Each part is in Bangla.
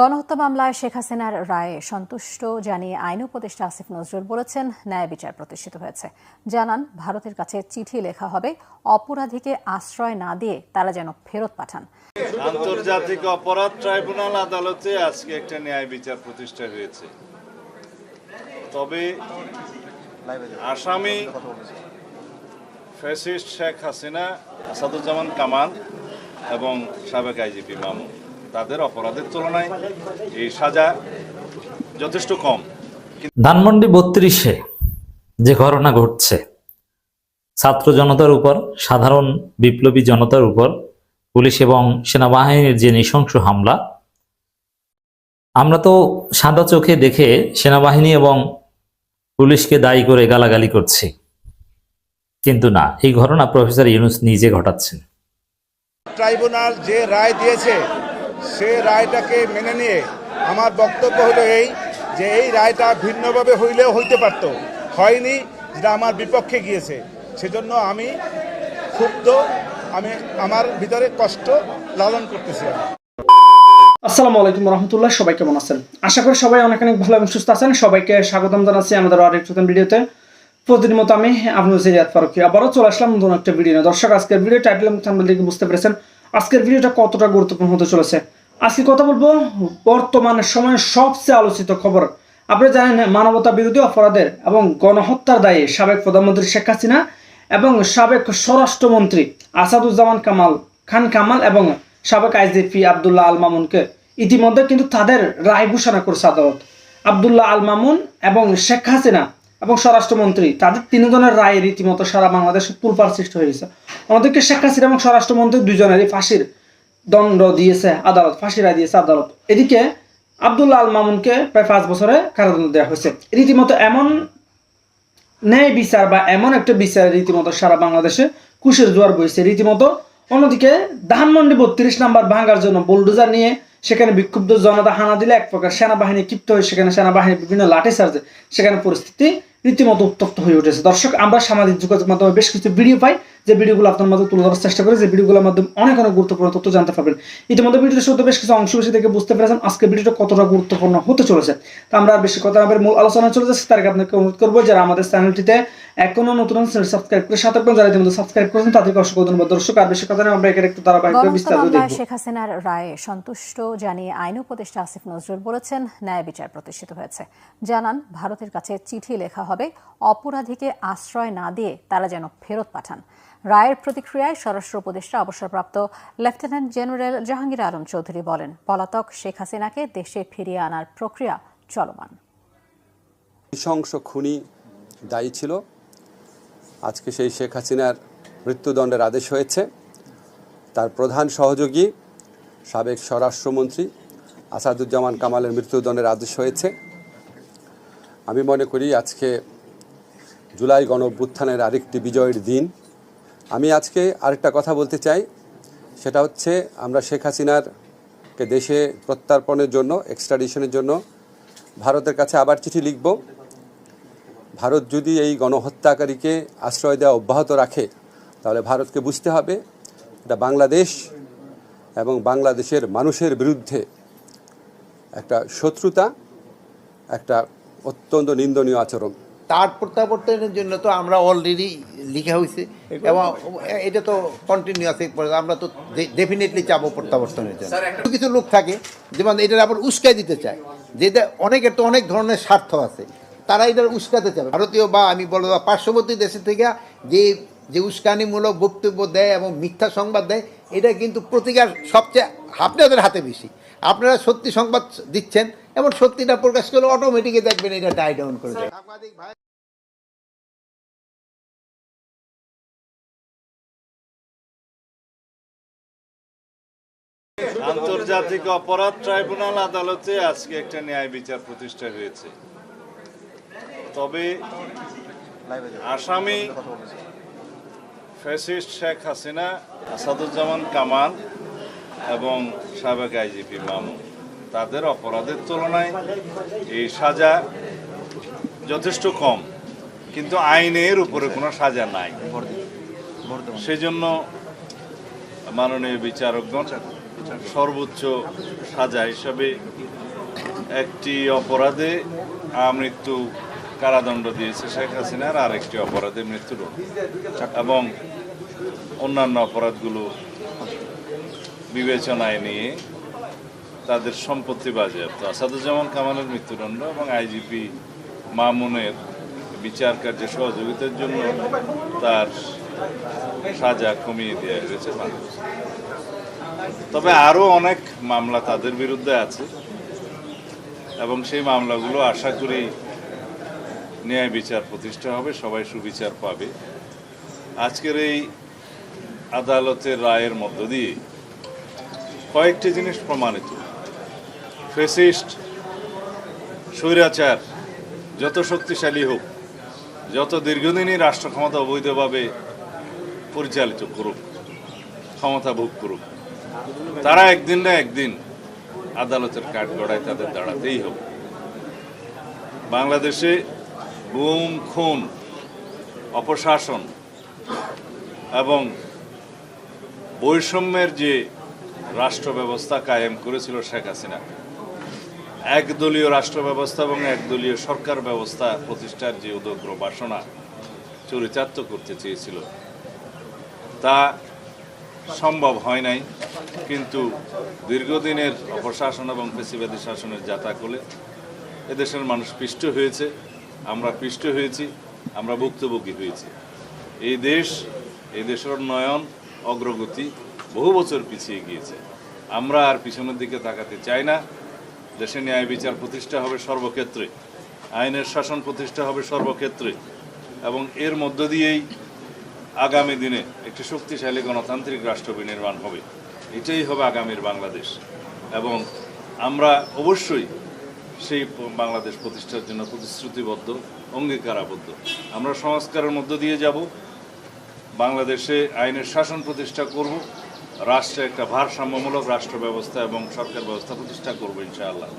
গণহত্যা মামলায় শেখ হাসিনার রায়ে সন্তুষ্ট জানিয়ে আইন উপদেষ্টা আসিফ নজরুল বলেছেন, ন্যায় বিচার প্রতিষ্ঠিত হয়েছে। জানান, ভারতের কাছে চিঠি লেখা হবে, অপরাধীকে আশ্রয় না দিয়ে তারা যেন ফেরত পাঠান। আন্তর্জাতিক অপরাধ ট্রাইব্যুনাল আদালতে আজকে একটা ন্যায় বিচার প্রতিষ্ঠা হয়েছে। তবে আসামি ফ্যাসিস্ট শেখ হাসিনা, আসাদুজ্জামান কামাল এবং সাবেক আইজিপি মামুন। তাদের অপরাধের তুলনায় এই সাজা যথেষ্ট কম। ধানমন্ডি বত্রিশে যে ঘটনা ঘটছে ছাত্র জনতার উপর সাধারণ বিপ্লবী জনতার উপর পুলিশ এবং সেনাবাহিনীর যে নৃশংস হামলা আমরা তো সাদা চোখে দেখে সেনাবাহিনী এবং পুলিশকে দায়ী করে গালাগালি করছি কিন্তু না এই ঘটনা প্রফেসর ইউনুস নিজে ঘটাচ্ছেন। ট্রাইব্যুনাল যে রায় দিয়েছে সে রায়টাকে মেনে নিয়ে আমার বক্তব্য হলো এই যে এই রায়টা ভিন্নভাবে হইলেও হইতে পারত। হয়নি যেটা আমার বিপক্ষে গিয়েছে। সেজন্য আমি ক্ষুব্ধ, আমি আমার ভিতরে কষ্ট লালন করতেছি আসসালামু আলাইকুম রহমতুল্লাহ, সবাই কেমন আছেন? আশা করি সবাই অনেক অনেক ভালো এবং সুস্থ আছেন। সবাইকে স্বাগতম জানাচ্ছি আমাদের আরেক নতুন ভিডিওতে। প্রতিদিন মতো আমি আপনার সিরিয়াত ফারুকি আবারও চলে আসলাম নতুন একটা ভিডিও দর্শক, আজকের ভিডিও টাইটেল দেখে বুঝতে পেরেছেন আজকের ভিডিওটা কতটা গুরুত্বপূর্ণ হতে চলেছে? আজকে কথা বলব বর্তমান সময়ের সবচেয়ে আলোচিত খবর। আপনারা জানেন মানবতা বিরোধী অপরাধের এবং গণহত্যার দায়ে সাবেক প্রধানমন্ত্রী শেখ হাসিনা এবং সাবেক স্বরাষ্ট্রমন্ত্রী আসাদুজ্জামান কামাল, খান কামাল এবং সাবেক আইজিপি আবদুল্লাহ আল মামুনকে ইতিমধ্যে কিন্তু তাদের রায় ঘোষণা করছে আদালত। আবদুল্লাহ আল মামুন এবং শেখ হাসিনা এবং স্বরাষ্ট্রমন্ত্রী, তাদের তিনজনের রায়ে রীতিমতো সারা বাংলাদেশে তুলপার সৃষ্টি হয়েছে অন্যদিকে শেখ হাসিনা এবং স্বরাষ্ট্রমন্ত্রী দুজনেরই ফাঁসির দণ্ড দিয়েছে আদালত ফাঁসি রায় দিয়েছে আদালত। এদিকে আবদুল্লাহ আল মামুনকে প্রায় পাঁচ বছরে কারাদণ্ড দেওয়া হয়েছে। রীতিমতো এমন ন্যায় বিচার বা এমন একটা বিচার রীতিমতো সারা বাংলাদেশে কুশের জোয়ার বইছে। রীতিমতো অন্যদিকে ধানমন্ডি বত্রিশ নাম্বার ভাঙার জন্য বুলডোজার নিয়ে সেখানে বিক্ষুব্ধ জনতা হানা দিলে এক প্রকার সেনাবাহিনী ক্ষিপ্ত হয়ে সেখানে সেনাবাহিনী বিভিন্ন লাঠি চার্জে সেখানে পরিস্থিতি রীতিমতো উত্তপ্ত হয়ে উঠেছে। দর্শক আমরা সামাজিক যোগাযোগ মাধ্যমে বেশ কিছু ভিডিও পাই। যে ভিডিওগুলো আপনার মাধ্যমে তুলে ধরার চেষ্টা করি যে ভিডিওগুলোর মাধ্যমে অনেক অনেক গুরুত্বপূর্ণ তথ্য জানতে পারবেন। ইতিমধ্যে ভিডিওতে শুধু বেশ কিছু অংশ বেশি থেকে বুঝতে পেরেছেন আজকে ভিডিওটা কতটা গুরুত্বপূর্ণ হতে চলেছে। তা আমরা আর বেশি কথা বলে মূল আলোচনা চলে যাচ্ছে। তার আগে আপনাকে অনুরোধ করব যারা আমাদের চ্যানেলটিতে এখনও নতুন সাবস্ক্রাইব করে সাথে যারা ইতিমধ্যে সাবস্ক্রাইব করেছেন তাদেরকে অসংখ্য ধন্যবাদ। দর্শক আর বেশি কথা আমরা এখানে একটু ধারাবাহিকভাবে গণহত্যা বিস্তারিত দেখব। শেখ হাসিনার রায়ে সন্তুষ্ট জানিয়ে আইন উপদেষ্টা আসিফ নজরুল বলেছেন ন্যায় বিচার প্রতিষ্ঠিত হয়েছে। জানান ভারতের কাছে চিঠি লেখা হবে, অপরাধীকে আশ্রয় না দিয়ে তারা যেন ফেরত পাঠান। রায়ের প্রতিক্রিয়ায় স্বরাষ্ট্র উপদেষ্টা অবসরপ্রাপ্ত লেফটেন্যান্ট জেনারেল জাহাঙ্গীর আলম চৌধুরী বলেন, পলাতক শেখ হাসিনাকে দেশে ফিরিয়ে আনার প্রক্রিয়া চলমান। নৃশংস খুনি দায়ী ছিল। আজকে সেই শেখ হাসিনার মৃত্যুদণ্ডের আদেশ হয়েছে। তার প্রধান সহযোগী সাবেক স্বরাষ্ট্রমন্ত্রী আসাদুজ্জামান কামালের মৃত্যুদণ্ডের আদেশ হয়েছে। আমি মনে করি আজকে জুলাই গণ অভ্যুত্থানের আরেকটি বিজয়ের দিন। আমি আজকে আরেকটা কথা বলতে চাই, সেটা হচ্ছে আমরা শেখ হাসিনারকে দেশে প্রত্যার্পণের জন্য এক্সট্রাডিশনের জন্য ভারতের কাছে আবার চিঠি লিখব। ভারত যদি এই গণহত্যাকারীকে আশ্রয় দেওয়া অব্যাহত রাখে, তাহলে ভারতকে বুঝতে হবে এটা বাংলাদেশ এবং বাংলাদেশের মানুষের বিরুদ্ধে একটা শত্রুতা, একটা অত্যন্ত নিন্দনীয় আচরণ। তার প্রত্যাবর্তনের জন্য তো আমরা অলরেডি লিখা হয়েছে এবং এটা তো কন্টিনিউয়াস আমরা তো ডেফিনেটলি চাবো প্রত্যাবর্তনের জন্য। কিছু কিছু লোক থাকে যেমন এটার আবার উস্কাই দিতে চায়। যেটা অনেকের তো অনেক ধরনের স্বার্থ আছে তারা এটার উস্কাতে চায় ভারতীয় বা আমি বলব বা পার্শ্ববর্তী দেশের থেকে যে যে উস্কানিমূলক বক্তব্য দেয় এবং মিথ্যা সংবাদ দেয় এটা কিন্তু প্রতিকার সবচেয়ে আপনাদের হাতে বেশি। আপনারা সত্যি সংবাদ দিচ্ছেন এবং সত্যিটা প্রকাশ করলে অটোমেটিকই দেখবেন এটা ডাই ডাউন করে যায় সাংবাদিক ভাই আন্তর্জাতিক অপরাধ ট্রাইব্যুনাল আদালতে আজকে একটা ন্যায় বিচার প্রতিষ্ঠা হয়েছে। তবে আসামি ফ্যাসিস্ট শেখ হাসিনা আসাদুজ্জামান কামাল এবং সাবেক আইজিপি মামুন, তাদের অপরাধের তুলনায় এই সাজা যথেষ্ট কম, কিন্তু আইনের উপরে কোনো সাজা নাই। সেজন্য মাননীয় বিচারকগণ সর্বোচ্চ সাজা হিসাবে একটি অপরাধে মৃত্যু কারাদণ্ড দিয়েছে শেখ হাসিনার, আরেকটি অপরাধে মৃত্যুদণ্ড। এবং অন্যান্য অপরাধগুলো বিবেচনায় নিয়ে তাদের সম্পত্তি বাজেয়াপ্ত। আসাদুজ্জামান কামালের মৃত্যুদণ্ড এবং আইজিপি মামুনের বিচার কার্যে সহযোগিতার জন্য তার সাজা কমিয়ে দেওয়া হয়েছে তবে আরও অনেক মামলা তাদের বিরুদ্ধে আছে এবং সেই মামলাগুলো আশা করি ন্যায় বিচার প্রতিষ্ঠা হবে, সবাই সুবিচার পাবে। আজকের এই আদালতের রায়ের মধ্য দিয়ে কয়েকটি জিনিস প্রমাণিত। ফেসিস্ট, স্বৈরাচার, যত শক্তিশালী হোক, যত দীর্ঘদিনই রাষ্ট্র ক্ষমতা অবৈধভাবে পরিচালিত করুক, ক্ষমতা ভোগ করুক, তারা একদিন না একদিন আদালতের কাঠগড়ায় তাদের দাঁড়াতেই হবে। বাংলাদেশে গুম, খুন, অপশাসন এবং বৈষম্যের যে রাষ্ট্র ব্যবস্থা কায়েম করেছিল শেখ হাসিনা। একদলীয় রাষ্ট্র ব্যবস্থা এবং একদলীয় সরকার ব্যবস্থা প্রতিষ্ঠার যে উদগ্র বাসনা, চরিতার্থ করতে চেয়েছিল। তা সম্ভব হয় নাই, কিন্তু দীর্ঘদিনের অপশাসন এবং পেশিবাদী শাসনের জাতাকলে এদেশের মানুষ পিষ্ট হয়েছে, আমরা পিষ্ট হয়েছি, আমরা ভুক্তভোগী হয়েছি। এই দেশ, এই দেশের উন্নয়ন, অগ্রগতি বহু বছর পিছিয়ে গিয়েছে। আমরা আর পিছনের দিকে তাকাতে চাই না। দেশে ন্যায় বিচার প্রতিষ্ঠা হবে সর্বক্ষেত্রে। আইনের শাসন প্রতিষ্ঠা হবে সর্বক্ষেত্রে। এবং এর মধ্য দিয়েই আগামী দিনে একটি শক্তিশালী গণতান্ত্রিক রাষ্ট্র বিনির্মাণ হবে। এটাই হবে আগামীর বাংলাদেশ। এবং আমরা অবশ্যই সেই বাংলাদেশ প্রতিষ্ঠার জন্য প্রতিশ্রুতিবদ্ধ, অঙ্গীকারাবদ্ধ। আমরা সংস্কারের মধ্য দিয়ে যাব। বাংলাদেশে আইনের শাসন প্রতিষ্ঠা করব। রাষ্ট্রে একটা ভারসাম্যমূলক রাষ্ট্র ব্যবস্থা এবং সরকার ব্যবস্থা প্রতিষ্ঠা করব ইনশাআল্লাহ।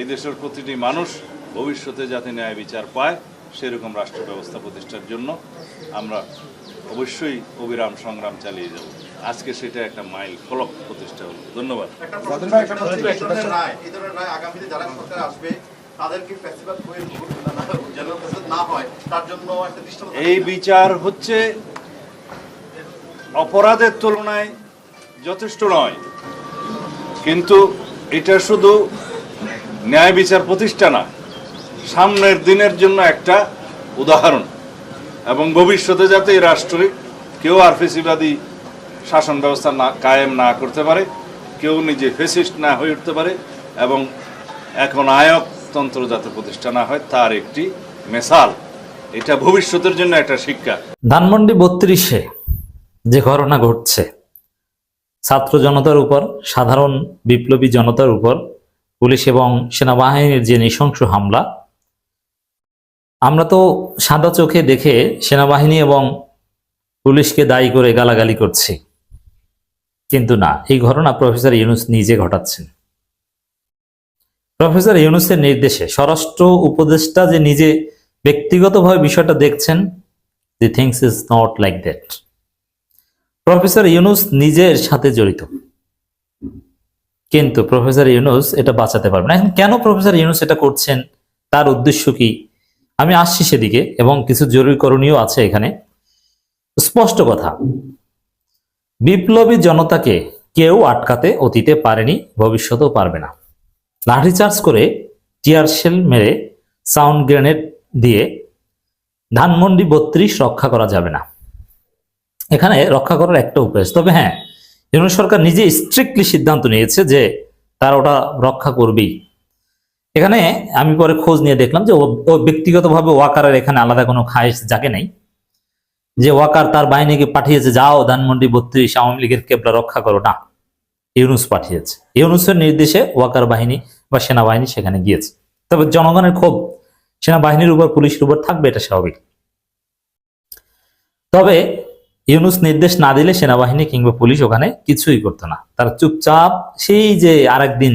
এই দেশের প্রতিটি মানুষ ভবিষ্যতে যাতে ন্যায় বিচার পায় সেরকম রাষ্ট্র ব্যবস্থা প্রতিষ্ঠার জন্য আমরা অবশ্যই অবিরাম সংগ্রাম চালিয়ে যাব। আজকে সেটা একটা মাইল ফলক প্রতিষ্ঠা হলো। ধন্যবাদ। এই ধরনের রায় এই ধরনের রায় আগামীতে যারা সরকারে আসবে তাদেরকে ফেস্টিভ্যাল যেন ফেস্টিভ্যাল না তার জন্য একটা দৃষ্টান্ত এই বিচার হচ্ছে অপরাধের তুলনায় যথেষ্ট নয়। কিন্তু এটা শুধু ন্যায় বিচার প্রতিষ্ঠা না, সামনের দিনের জন্য একটা উদাহরণ। এবং ভবিষ্যতে যাতে এই রাষ্ট্রে কেউ আর ফেসিবাদী শাসন ব্যবস্থা না, কায়েম না করতে পারে, কেউ নিজে ফেসিস্ট না হয়ে উঠতে পারে, এবং এখন আয়কতন্ত্র যাতে প্রতিষ্ঠা না হয়, তার একটি মেসাল। এটা ভবিষ্যতের জন্য একটা শিক্ষা। ধানমন্ডি বত্রিশে যে ঘটনা ঘটছে ছাত্র জনতার উপর, সাধারণ বিপ্লবী জনতার উপর, পুলিশ এবং সেনাবাহিনীর যে নৃশংস হামলা, আমরা তো সাদা চোখে দেখে সেনাবাহিনী এবং পুলিশকে দায়ী করে গালাগালি করছি। কিন্তু না, এই ঘটনা প্রফেসর ইউনুস নিজে ঘটাচ্ছেন। প্রফেসর ইউনুসের নির্দেশে স্বরাষ্ট্র উপদেষ্টা যে নিজে ব্যক্তিগতভাবে বিষয়টা দেখছেন the things is not like that professor Yunus নিজের সাথে জড়িত। কিন্তু প্রফেসর ইউনুস এটা বাঁচাতে পারবে না। এখন কেন প্রফেসর ইউনুস এটা করছেন? তার উদ্দেশ্য কি? আমি আসছি সেদিকে এবং কিছু জরুরি করণীয় আছে এখানে। স্পষ্ট কথা, বিপ্লবী জনতাকে কেউ আটকাতে অতীতে পারেনি, ভবিষ্যতেও পারবে না। লাঠিচার্জ করে টিয়ার শেল মেরে সাউন্ড গ্রেনেড দিয়ে ধানমন্ডি বত্রিশ রক্ষা করা যাবে না। এখানে রক্ষা করার একটা উপায়। তবে হ্যাঁ ইউনিট সরকার নিজে স্ট্রিক্টলি সিদ্ধান্ত নিয়েছে যে তারা ওটা রক্ষা করবেই। এখানে আমি পরে খোঁজ নিয়ে দেখলাম যে ও ও ব্যক্তিগতভাবে ওয়াকারের এখানে আলাদা কোনো খায়েশ যাকে নাই। যে ওয়াকার তার বাহিনীকে পাঠিয়েছে, যাও, ধানমন্ডি বত্রিশ, আওয়ামী লীগের কেবলা রক্ষা করো। না, ইউনুস পাঠিয়েছে। ইউনুসের নির্দেশে ওয়াকার বাহিনী বা সেনাবাহিনী সেখানে গিয়েছে। তবে জনগণের ক্ষোভ, সেনাবাহিনীর উপর, পুলিশের উপর থাকবে, এটা স্বাভাবিক। তবে ইউনুস নির্দেশ না দিলে সেনাবাহিনী কিংবা পুলিশ ওখানে কিছুই করতো না। তারা চুপচাপ সেই যে আরেকদিন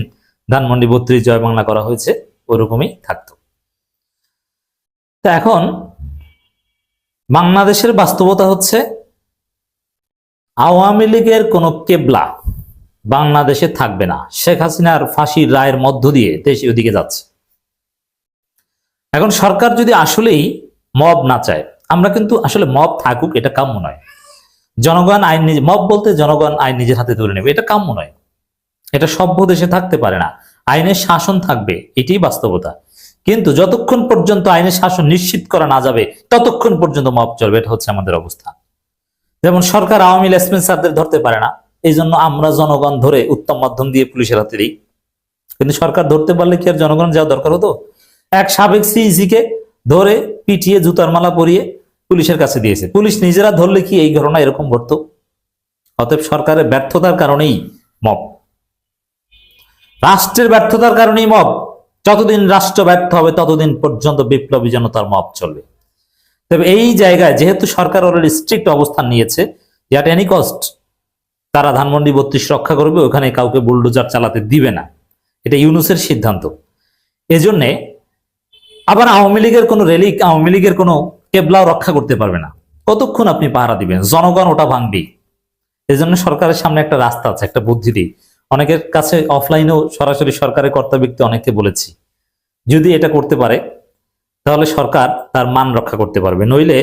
ধানমন্ডি বত্রিশ জয় বাংলা করা হয়েছে, ওরকমই থাকতো। তা এখন বাংলাদেশের বাস্তবতা হচ্ছে, আওয়ামী লীগের কোন কেবলা বাংলাদেশে থাকবে না। শেখ হাসিনার ফাঁসির রায়ের মধ্য দিয়ে দেশ ওদিকে যাচ্ছে। এখন সরকার যদি আসলেই মব না চায়, আমরা কিন্তু আসলে মব থাকুক, এটা কাম্য নয়। জনগণ আইন নিজে, মব বলতে জনগণ আইন নিজের হাতে তুলে নেবে। এটা কাম্য নয়। এটা সভ্য দেশে থাকতে পারে না। আইনের শাসন থাকবে, এটাই বাস্তবতা। কিন্তু যতক্ষণ পর্যন্ত আইনের শাসন নিশ্চিত করা না যাবে, ততক্ষণ পর্যন্ত মব চলবে। এটা হচ্ছে আমাদের অবস্থা। যেমন সরকার আওয়ামী লেসপেন্সারদের ধরতে পারে না। এই জন্য আমরা জনগণ ধরে উত্তম মাধ্যম দিয়ে পুলিশের হাতে দিই। কিন্তু সরকার ধরতে পারলে কি আর জনগণ যাওয়া দরকার হতো? এক সাবেক সিইসি কে ধরে পিটিয়ে জুতার মালা পরিয়ে পুলিশের কাছে দিয়েছে। পুলিশ নিজেরা ধরলে কি এই ঘটনা এরকম ঘটতো? অতএব সরকারের ব্যর্থতার কারণেই মব। রাষ্ট্রের ব্যর্থতার কারণেই মব। যতদিন রাষ্ট্র ব্যর্থ হবে, ততদিন পর্যন্ত বিপ্লবী জনতার মব চলবে। তবে এই জায়গায় যেহেতু সরকার অলরেডি স্ট্রিক্ট অবস্থান নিয়েছে অ্যাট এনি কস্ট তারা ধানমন্ডি বত্রিশ রক্ষা করবে, ওখানে কাউকে বুলডোজার চালাতে দিবে না। এটা ইউনুসের সিদ্ধান্ত। এজন্যে আবার আওয়ামী লীগের কোনো রেলিক আওয়ামী লীগের কোনো কেবলাও রক্ষা করতে পারবে না। কতক্ষণ আপনি পাহারা দিবেন? জনগণ ওটা ভাঙবেই। এজন্য সরকারের সামনে একটা রাস্তা আছে, একটা বুদ্ধি দিই। অনেকের কাছে অফলাইনেও সরাসরি সরকারের কর্তা ব্যক্তি অনেককে বলেছি। যদি এটা করতে পারে, তাহলে সরকার তার মান রক্ষা করতে পারবে। নইলে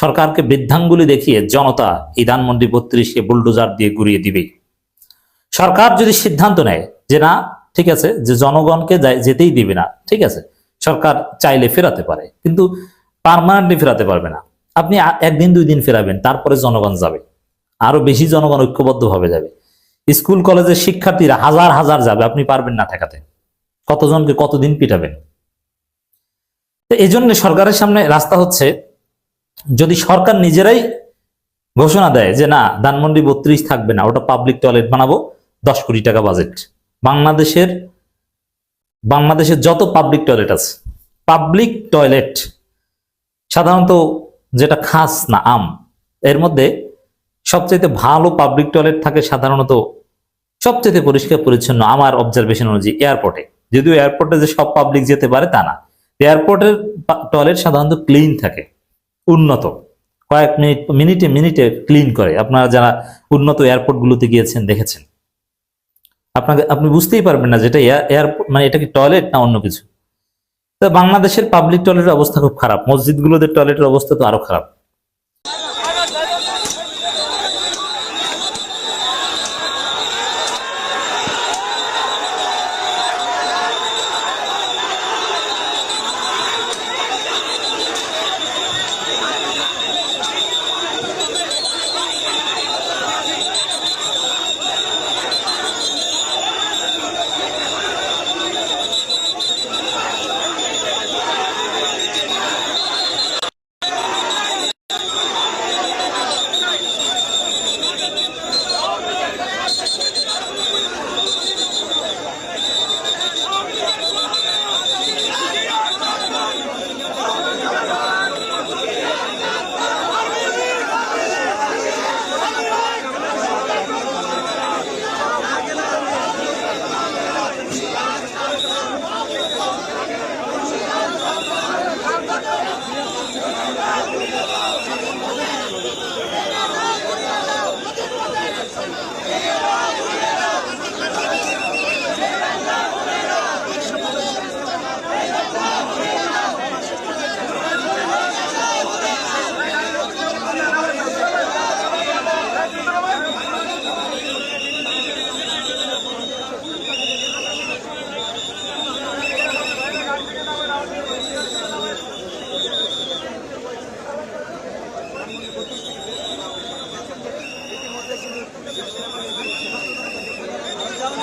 সরকারকে বৃদ্ধাঙ্গুলি দেখিয়ে জনতা এই ধানমন্ডি বত্রিশকে বুলডোজার দিয়ে গুড়িয়ে দিবে সরকার যদি সিদ্ধান্ত নেয় যে না, ঠিক আছে, যে জনগণকে যেতেই দিবে না, ঠিক আছে, সরকার চাইলে ফেরাতে পারে। কিন্তু পারমানেন্টলি ফেরাতে পারবে না। আপনি একদিন, দুই দিন ফেরাবেন, তারপরে জনগণ যাবে। আরও বেশি জনগণ ঐক্যবদ্ধভাবে যাবে। স্কুল, কলেজের শিক্ষার্থীরা হাজার হাজার যাবে, আপনি পারবেন না ঠেকাতে। কতজনকে কতদিন পিটাবেন? তো এই জন্য সরকারের সামনে রাস্তা হচ্ছে, যদি সরকার নিজেরাই ঘোষণা দেয় যে না, ধানমন্ডি বত্রিশ থাকবে না, ওটা পাবলিক টয়লেট বানাবো, দশ কোটি টাকা বাজেট বাংলাদেশের বাংলাদেশের যত পাবলিক টয়লেট আছে পাবলিক টয়লেট সাধারণত যেটা খাস না আম, এর মধ্যে সবচাইতে ভালো পাবলিক টয়লেট থাকে সাধারণত সবচেয়ে পরিষ্কার পরিচ্ছন্ন আমার অবজারভেশন অনুযায়ী এয়ারপোর্টে যদিও এয়ারপোর্টে যে সব পাবলিক যেতে পারে তা না। এয়ারপোর্টের টয়লেট সাধারণত ক্লিন থাকে, উন্নত। কয়েক মিনিট মিনিটে মিনিটে ক্লিন করে। আপনারা যারা উন্নত এয়ারপোর্টগুলোতে গিয়েছেন, দেখেছেন। আপনাকে, আপনি বুঝতেই পারবেন না যেটা এয়ারপোর্ট মানে এটা কি টয়লেট না অন্য কিছু। তো বাংলাদেশের পাবলিক টয়লেটের অবস্থা খুব খারাপ। মসজিদগুলোতে টয়লেটের অবস্থা তো আরও খারাপ।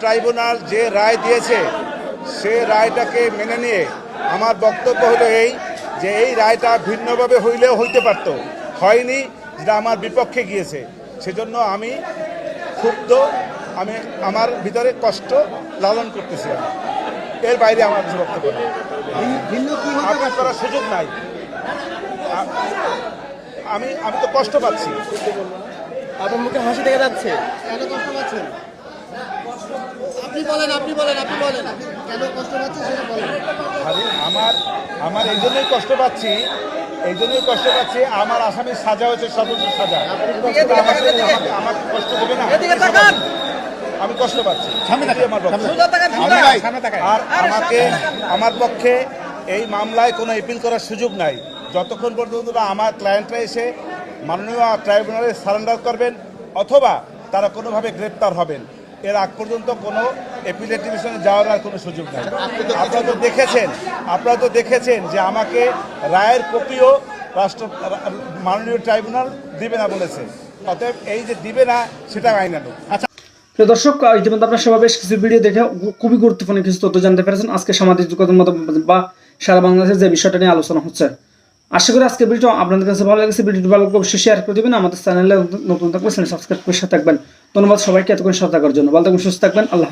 ট্রাইব্যুনাল যে রায় দিয়েছে, সে রায়টাকে মেনে নিয়ে আমার বক্তব্য হলো এই যে এই রায়টা ভিন্নভাবে হইলেও হইতে পারত। হয়নি যেটা আমার বিপক্ষে গিয়েছে। সেজন্য আমি ক্ষুব্ধ আমি আমার ভিতরে কষ্ট লালন করতেছি এর বাইরে আমার কিছু বক্তব্য নেই। আপিল করার সুযোগ নাই। আমি আমি তো কষ্ট পাচ্ছি। আপনার মুখে হাসি দেখা যাচ্ছে। কেন কষ্ট পাচ্ছেন? আপনি বলেন আপনি বলেন আপনি বলেন। কেন কষ্ট পাচ্ছেন সেটা বলেন। আরে আমার আমার এই জন্যই কষ্ট পাচ্ছি এই জন্যই কষ্ট পাচ্ছি। আমার আসামির সাজা হয়েছে সর্বোচ্চ সাজা। আমাকে কষ্ট দেবে না। আমি কষ্ট পাচ্ছি। আমার আর আমাকে আমার পক্ষে এই মামলায় কোনো এপিল করার সুযোগ নাই। যতক্ষণ পর্যন্ত আমার ক্লায়েন্টরা এসে মাননীয় ট্রাইব্যুনালে সারেন্ডার করবেন অথবা তারা কোনোভাবে গ্রেপ্তার হবেন এর আগ পর্যন্ত কোনো এপিলেট ডিভিশনে যাওয়ার আর কোনো সুযোগ নাই। আপনারা তো দেখেছেন, আপনারা তো দেখেছেন যে আমাকে রায়ের কপিও রাষ্ট্র, মাননীয় ট্রাইব্যুনাল দিবে না বলেছে। অতএব এই যে দিবে না, সেটা আইনানুক আচ্ছা। প্রিয় দর্শক ইতিমধ্যে আপনারা সবাই বেশ কিছু ভিডিও দেখে খুবই গুরুত্বপূর্ণ কিছু তথ্য জানতে পেরেছেন। আজকে সামাজিক যোগাযোগ মতো বা সারা বাংলাদেশে যে বিষয়টা নিয়ে আলোচনা হচ্ছে। আশা করি আজকে ভিডিও আপনাদের কাছে ভালো লেগেছে। ভিডিওটি ভালো অবশ্যই শেয়ার করে দেবেন। আমাদের চ্যানেলে নতুন থাকলে সাবস্ক্রাইব করে সাথে থাকবেন। ধন্যবাদ সবাইকে, এতক্ষণ সাথে থাকার জন্য। ভালো থাকবেন, সুস্থ থাকবেন। আল্লাহ